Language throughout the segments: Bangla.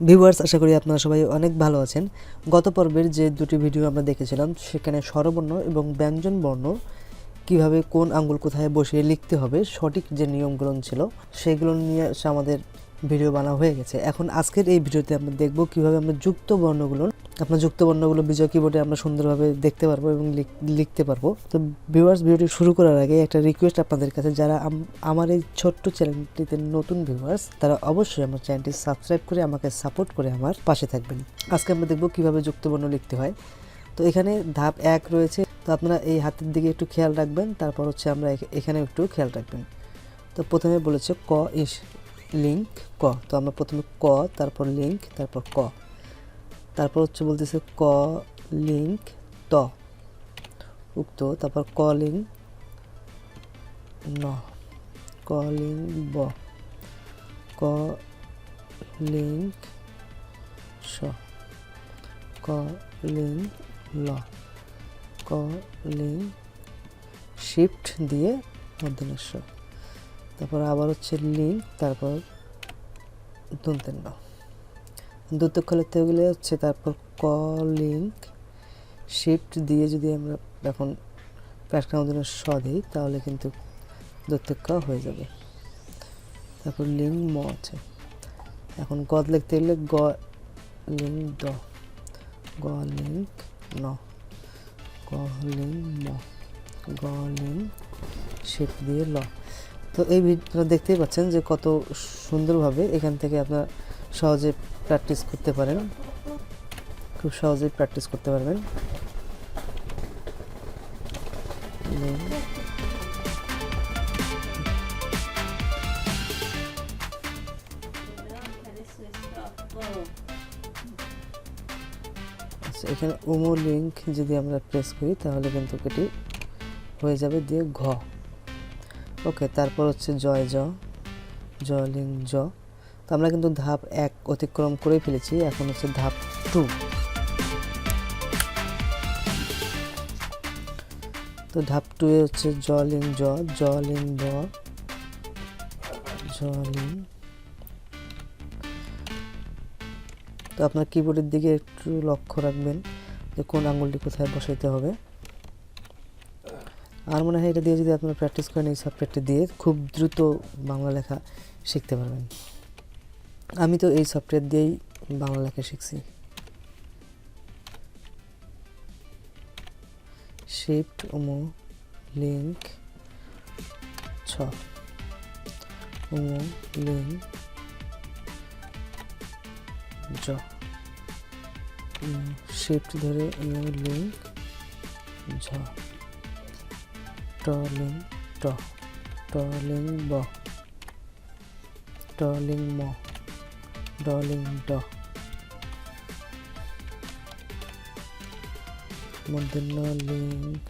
ভিউয়ার্স আশা করি আপনারা সবাই অনেক ভালো আছেন। গত পর্বের যে দুটি ভিডিও আমরা দেখেছিলাম, সেখানে স্বরবর্ণ এবং ব্যঞ্জন বর্ণ কীভাবে কোন আঙ্গুল কোথায় বসিয়ে লিখতে হবে, সঠিক যে নিয়মগুলো ছিল, সেগুলো নিয়ে আমাদের ভিডিও বানা হয়ে গেছে। এখন আজকের এই ভিডিওতে আমরা দেখব কীভাবে আমরা যুক্ত বর্ণগুলো আপনার যুক্ত বর্ণগুলো বিজয় কিবোর্ডে আমরা সুন্দরভাবে দেখতে পারব এবং লিখ- লিখতে পারব। তো ভিউয়ার্স ভিডিওটি শুরু করার আগে একটা রিকোয়েস্ট আপনাদের কাছে, যারা আমার এই ছোট্ট চ্যানেলটিতে নতুন ভিউয়ার্স তারা অবশ্যই আমার চ্যানেলটি সাবস্ক্রাইব করে আমাকে সাপোর্ট করে আমার পাশে থাকবেন। আজকে আমরা দেখব কীভাবে যুক্ত বর্ণ লিখতে হয়। তো এখানে ধাপ এক রয়েছে। তো আপনারা এই হাতের দিকে একটু খেয়াল রাখবেন, তারপর হচ্ছে আমরা এখ- এখানে একটু খেয়াল রাখবেন। তো প্রথমে বলেছে ক ইস লিঙ্ক ক। তো আমরা প্রথমে ক, তারপর লিঙ্ক তারপর ক। তারপর হচ্ছে বলতেছে ক লিঙ্ক ত। উক্ত, তারপর ক লিঙ্ক ন। ক লিঙ্ক ব। ক লিঙ্ক স ক লিঙ্ক ল। ক লিঙ্ক শিফট দিয়ে মধ্যনস্ব তারপর আবার হচ্ছে লিঙ্ক, তারপর দন্তের ন। দুতক্ষ লিখতে গেলে হচ্ছে তারপর ক লিঙ্ক শিফট দিয়ে যদি আমরা এখন প্যাটকার মধ্যে স দিই, তাহলে কিন্তু দত্তক্ষ হয়ে যাবে। তারপর লিঙ্ক ম আছে। এখন গদ লিখতে গেলে গ লিঙ্ক দ গ লিঙ্ক ন। গ লিঙ্ক ম। গ লিঙ্ক শিফট দিয়ে ল। তো এই ভিডিওটা দেখতেই পাচ্ছেন যে কত সুন্দরভাবে এখান থেকে আপনার সহজে প্র্যাকটিস করতে পারেন। খুব সহজেই প্র্যাকটিস করতে পারবেন। আচ্ছা এখানে উমো লিঙ্ক যদি আমরা প্রেস করি, তাহলে কিন্তু এটি হয়ে যাবে দিয়ে ঘ। ওকে, তারপর হচ্ছে জয় জ। জ লিঙ্ক জ। তো আমরা কিন্তু ধাপ এক অতিক্রম করে ফেলেছি, এখন হচ্ছে ধাপ টু। তো ধাপ টু হচ্ছে জল লিঙ্ক জ, জল লিঙ্ক ব জ লিঙ্ক তো আপনার কিবোর্ডের দিকে একটু লক্ষ্য রাখবেন যে কোন আঙুলটি কোথায় বসাইতে হবে। আর মনে হয় এটা দিয়ে যদি আপনারা প্র্যাকটিস করেন, এই সফটওয়্যারটি দিয়ে খুব দ্রুত বাংলা লেখা শিখতে পারবেন। আমি তো এই সফটওয়্যার দিয়েই বাংলা লেখা শিখছি। শিফট ওমো লিঙ্ক ছ ওমো লিঙ্ক জ শিফট ধরে ওমো লিঙ্ক ঝ টলিং ট ট টলিং ব টলিং ম darling duck Mandana link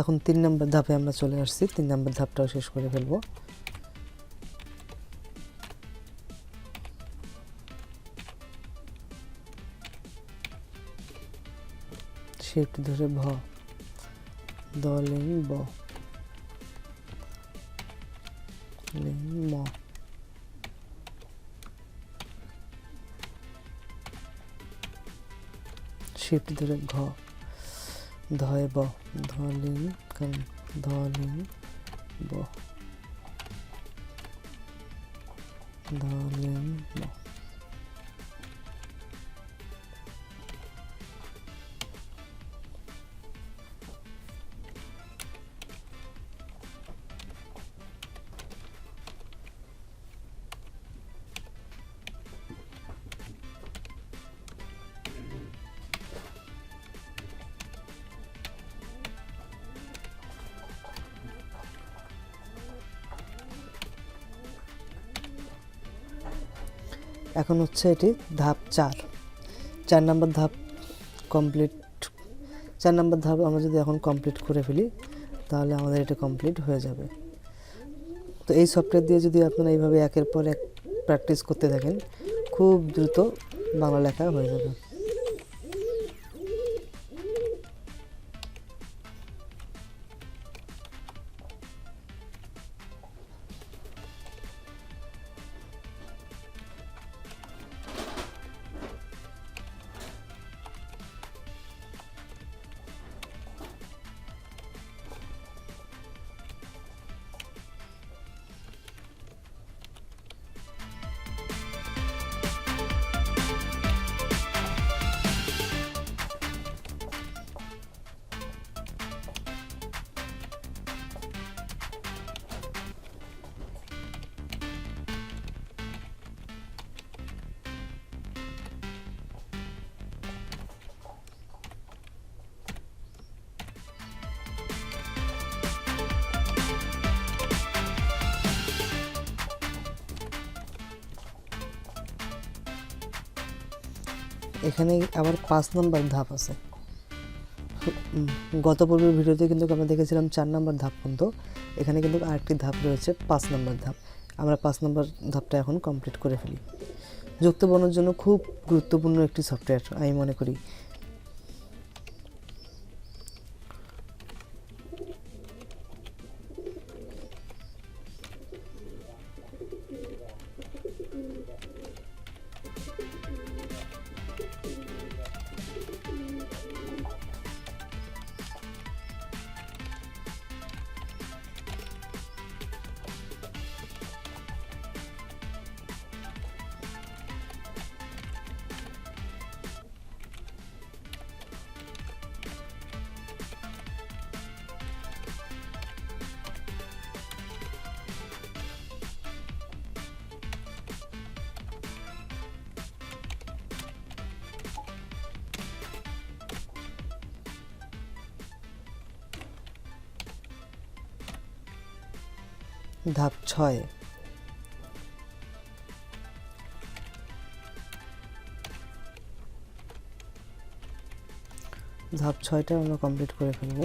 এখন তিন নম্বর ধাপে আমরা চলে আসছি। তিন নম্বর ধাপটাও শেষ করে ফেলব। শিফট ধরে ভ। দ লিং ব ম। শিফট ধরে ঘ। धयब धलिंग धलिंग धलिंग এখন হচ্ছে এটি ধাপ চার। চার নম্বর ধাপ কমপ্লিট চার নম্বর ধাপ আমরা যদি এখন কমপ্লিট করে ফেলি, তাহলে আমাদের এটা কমপ্লিট হয়ে যাবে। তো এই সফটওয়্যার দিয়ে যদি আপনারা এইভাবে একের পর এক প্র্যাকটিস করতে থাকেন, খুব দ্রুত বাংলা লেখা হয়ে যাবে। এখানে আবার পাঁচ নম্বর ধাপ আছে। গত পূর্বের ভিডিওতে কিন্তু আমরা দেখেছিলাম চার নম্বর ধাপ পর্যন্ত। এখানে কিন্তু আরেকটি ধাপ রয়েছে, পাঁচ নম্বর ধাপ। আমরা পাঁচ নম্বর ধাপটা এখন কমপ্লিট করে ফেলি। যুক্ত বনের জন্য খুব গুরুত্বপূর্ণ একটি সফটওয়্যার আমি মনে করি। ধাপ ছয়। ধাপ ছয়টা আমরা কমপ্লিট করে ফেলব।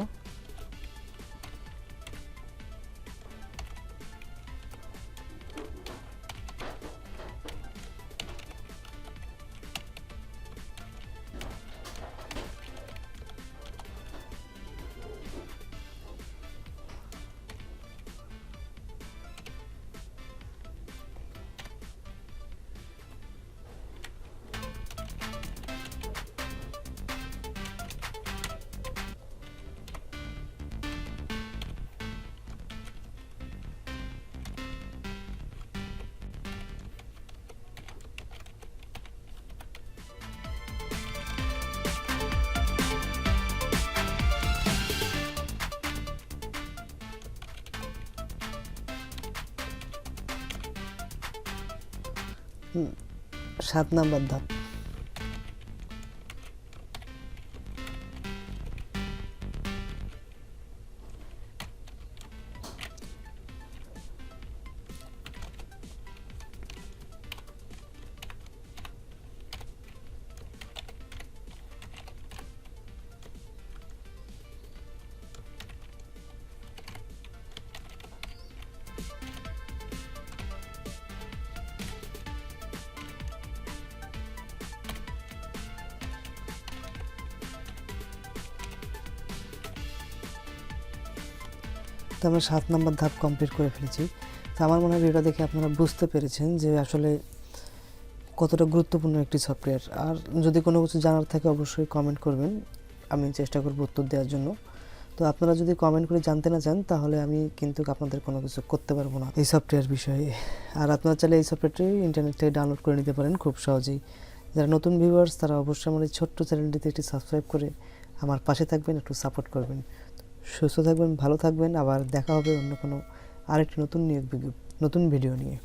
সাত নাম্বার ধাপ। তো আমরা সাত নম্বর ধাপ কমপ্লিট করে ফেলেছি। তো আমার মনে হয় ভিডিওটা দেখে আপনারা বুঝতে পেরেছেন যে আসলে কতটা গুরুত্বপূর্ণ একটি সফটওয়্যার আর যদি কোনো কিছু জানার থাকে অবশ্যই কমেন্ট করবেন। আমি চেষ্টা করব উত্তর দেওয়ার জন্য। তো আপনারা যদি কমেন্ট করে জানতে না চান, তাহলে আমি কিন্তু আপনাদের কোনো কিছু করতে পারব না এই সফটওয়্যার বিষয়ে। আর আপনারা চাইলে এই সফটওয়্যারটি ইন্টারনেট থেকে ডাউনলোড করে নিতে পারেন খুব সহজেই। যারা নতুন ভিউয়ার্স তারা অবশ্যই আমার এই ছোট্ট চ্যানেলটিতে একটি সাবস্ক্রাইব করে আমার পাশে থাকবেন, একটু সাপোর্ট করবেন। সুস্থ থাকবেন, ভালো থাকবেন, আবার দেখা হবে অন্য কোনো আরেকটি নতুন নিয়োগ নতুন ভিডিও নিয়ে।